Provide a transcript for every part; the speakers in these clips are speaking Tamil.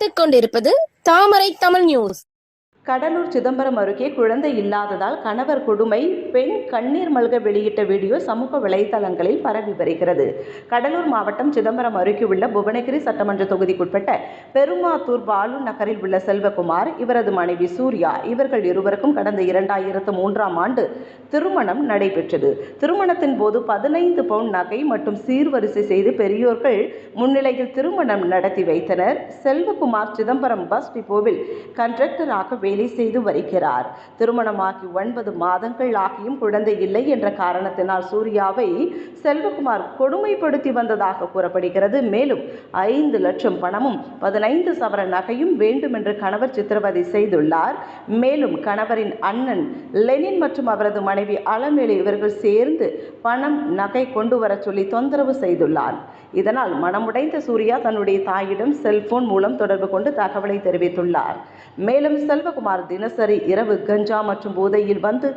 பார்த்துக் கொண்டிருப்பது தாமரை தமிழ் நியூஸ். கடலூர் சிதம்பரம் அருகே குழந்தை இல்லாததால் கணவர் கொடுமை பெண் கண்ணீர் மல்க வெளியிட்ட வீடியோ சமூக வலைதளங்களில் பரவி வருகிறது. கடலூர் மாவட்டம் சிதம்பரம் அருகே உள்ள புவனகிரி சட்டமன்ற தொகுதிக்குட்பட்ட பெருமாத்தூர் பாலு நகரில் உள்ள செல்வகுமார் இவரது மனைவி சூர்யா இவர்கள் இருவருக்கும் கடந்த இரண்டாயிரத்து மூன்றாம் ஆண்டு திருமணம் நடைபெற்றது. திருமணத்தின் போது பதினைந்து பவுன் நகை மற்றும் சீர்வரிசை செய்து பெரியோர்கள் முன்னிலையில் திருமணம் நடத்தி வைத்தனர். செல்வகுமார் சிதம்பரம் பஸ் டிப்போவில் கண்டக்டராக வேலை செய்து வருகிறார். திருமணமாகி ஒன்பது மாதங்கள் ஆகியும் குழந்தை இல்லை என்ற காரணத்தினால் சூர்யாவை செல்வகுமார் கொடுமைப்படுத்தி வந்ததாக கூறப்படுகிறது. மேலும் ஐந்து லட்சம் பணமும் பதினைந்து சவர நகையும் வேண்டும் என்று கணவர் சித்திரவதை செய்துள்ளார். மேலும் கணவரின் அண்ணன் லெனின் மற்றும் அவரது மனைவி அலமேலு இவர்கள் சேர்ந்து பணம் நகை கொண்டு வர சொல்லி தொந்தரவு செய்துள்ளார். இதனால் மனமுடைந்த சூர்யா தன்னுடைய தாயிடம் செல்போன் மூலம் தொடர்பு கொண்டு தகவலை தெரிவித்துள்ளார். மேலும் செல்வகுமார் தினசரி இரவு கஞ்சா மற்றும் போதையில் வந்து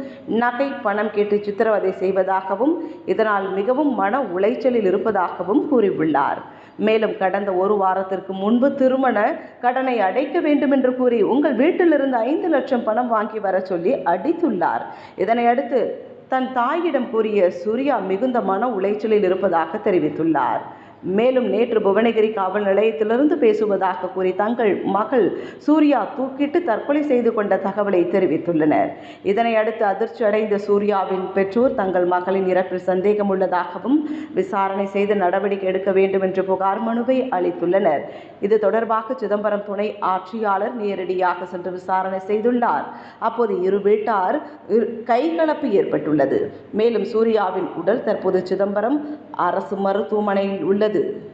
நகை பணம் கேட்டு சித்திரவதை செய்வதாகவும் இதனால் மிகவும் மன உளைச்சலில் இருப்பதாகவும் கூறியுள்ளார். மேலும் கடந்த ஒரு வாரத்திற்கு முன்பு திருமண கடனை அடைக்க வேண்டும் என்று கூறி உங்கள் வீட்டிலிருந்து ஐந்து லட்சம் பணம் வாங்கி வர சொல்லி அடித்துள்ளார். இதனையடுத்து தன் தாயிடம் கூறிய சூர்யா மிகுந்த மன உளைச்சலில் இருப்பதாக தெரிவித்துள்ளார். மேலும் நேற்று புவனகிரி காவல் நிலையத்திலிருந்து பேசுவதாக கூறி தங்கள் மகள் சூர்யா தூக்கிட்டு தற்கொலை செய்து கொண்ட தகவலை தெரிவித்துள்ளனர். இதனை அடுத்து அதிர்ச்சி அடைந்த சூர்யாவின் பெற்றோர் தங்கள் மகளின் இறப்பில் சந்தேகம் உள்ளதாகவும் விசாரணை செய்து நடவடிக்கை எடுக்க வேண்டும் என்று புகார் மனுவை அளித்துள்ளனர். இது தொடர்பாக சிதம்பரம் துணை ஆட்சியாளர் நேரடியாக சென்று விசாரணை செய்துள்ளார். அப்போது இரு வீட்டார் கைகலப்பு ஏற்பட்டுள்ளது. மேலும் சூர்யாவின் உடல் தற்போது சிதம்பரம் அரசு மருத்துவமனையில் உள்ளது. கிடையாது